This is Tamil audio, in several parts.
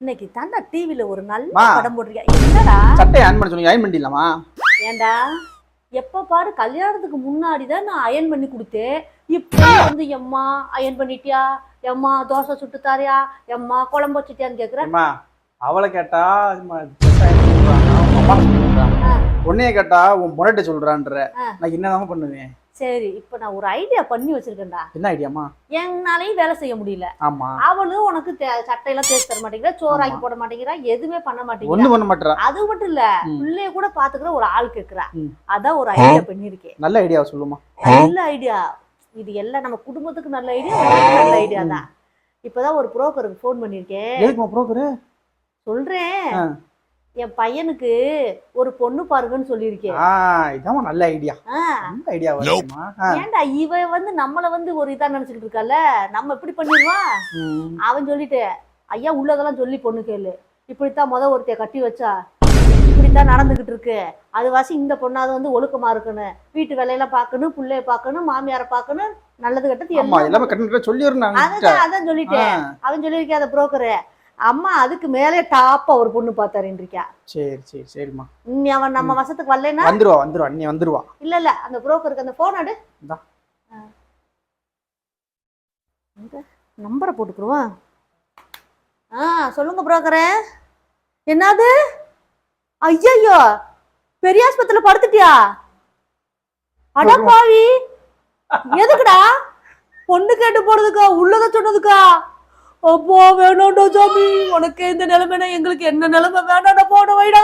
இன்னைக்கு தாண்டா டிவில ஒரு நல்ல. படம் போட்டிருக்கியா? என்னடா? சட்டை ஆன் பண்ண சொன்னீங்க அயன் பண்ணிடலாமா? ஏன்டா எப்ப பாரு கல்யாணத்துக்கு முன்னாடி தான் நான் அயன் பண்ணி கொடுத்தேன். இப்போ வந்து எம்மா அயன் பண்ணிட்டியா? எம்மா தோசை சுட்டு தாரியா? எம்மா குழம்பு வச்சுட்டியான்னு கேக்குறேன். அவளை கேட்டா உன்னைய கேட்டா உன் பொண்ணட்ட சொல்றான்ற. நான் என்னதான் பண்ணுவேன்? சரி இப்ப நான் ஒரு ஐடியா பண்ணி வச்சிருக்கேன்டா. என்ன ஐடியாமா என்னாலையும் வேலை செய்ய முடியல. ஆமா. அவளும் உனக்கு சட்டையெல்லாம் தேய்ச்சி தர மாட்டேங்கிறா சோறாக்கி. போட மாட்டேங்கிறா எதுவுமே பண்ண மாட்டேங்கிறா. பண்ண அது மட்டும் இல்ல. பிள்ளைய கூட பாத்துக்கிற ஒரு ஆள் கேக்குறா. ம். அதான் ஒரு ஐடியா பண்ணிருக்கேன் நல்ல ஐடியா சொல்லுமா நல்ல ஐடியா இது எல்லாம் நம்ம குடும்பத்துக்கு நல்ல ஐடியா நல்ல ஐடியா தான். இப்பதான் ஒரு புரோக்கருக்கு ஃபோன் பண்ணிருக்கேன் புரோக்கரு சொல்றேன். என் பையனுக்கு ஒரு பொண்ணு பாருங்கன்னு சொல்லியிருக்கேன். ஆ இதாம்மா நல்ல ஐடியா நல்ல ஐடியா ஏன்டா இவ வந்து நம்மள வந்து ஒரு இதா நினைச்சுக்கிட்டு இருக்கால நம்ம இப்படி பண்ணிடுவான் அவன் சொல்லிட்டு ஐயா உள்ளதெல்லாம் சொல்லி பொண்ணு கேளு. இப்படித்தான் முத ஒருத்தைய கட்டி வச்சா. இப்படித்தான் நடந்துகிட்டு இருக்கு. அது வாசி இந்த பொண்ணாவது வந்து ஒழுக்கமா இருக்கணும். வீட்டு வேலையெல்லாம் பார்க்கணும் புள்ளைய பார்க்கணும் மாமியாரை பார்க்கணும் நல்லது கெட்டது எல்லாம் கரெக்டா சொல்லிடுறாங்க அதான் அதான் சொல்லிட்டேன். அவன் சொல்லியிருக்கேன் அந்த புரோக்கரு அம்மா அதுக்கு மேலே டாப்பா ஒரு பொண்ணு பார்த்தாருன்னு இருக்கா சரி சரி சரிம்மா. இனி அவன் நம்ம வசத்துக்கு வரலன்னா? வந்துருவா வந்துருவா நீ வந்துருவா. இல்ல இல்ல அந்த புரோக்கருக்கு அந்த போன் இந்தா. நம்பரை போட்டுக்குருவா ஆ சொல்லுங்க புரோக்கரே என்னது? ஐயையோ பெரிய ஆஸ்பத்திரியில படுத்துட்டியா? அட பாவி. எதுக்குடா? பொண்ணு கேட்டு போனதுக்கா உள்ளத சொன்னதுக்கா? அப்போ வேணாம்டா சாமி. உனக்கு இந்த நிலைமைனா எங்களுக்கு என்ன நிலைமை? வேணாம்டா போட வைடா.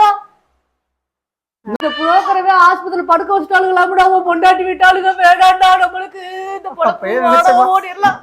இந்த புரோக்கரவே ஆஸ்பத்திரியில படுக்க வச்சுட்டாளுங்களாம்டா. அவன் பொண்டாட்டி விட்டாளுங்க வேணாம்டா நம்மளுக்கு. இந்த நினைச்சமா? ஓடிடலாம்.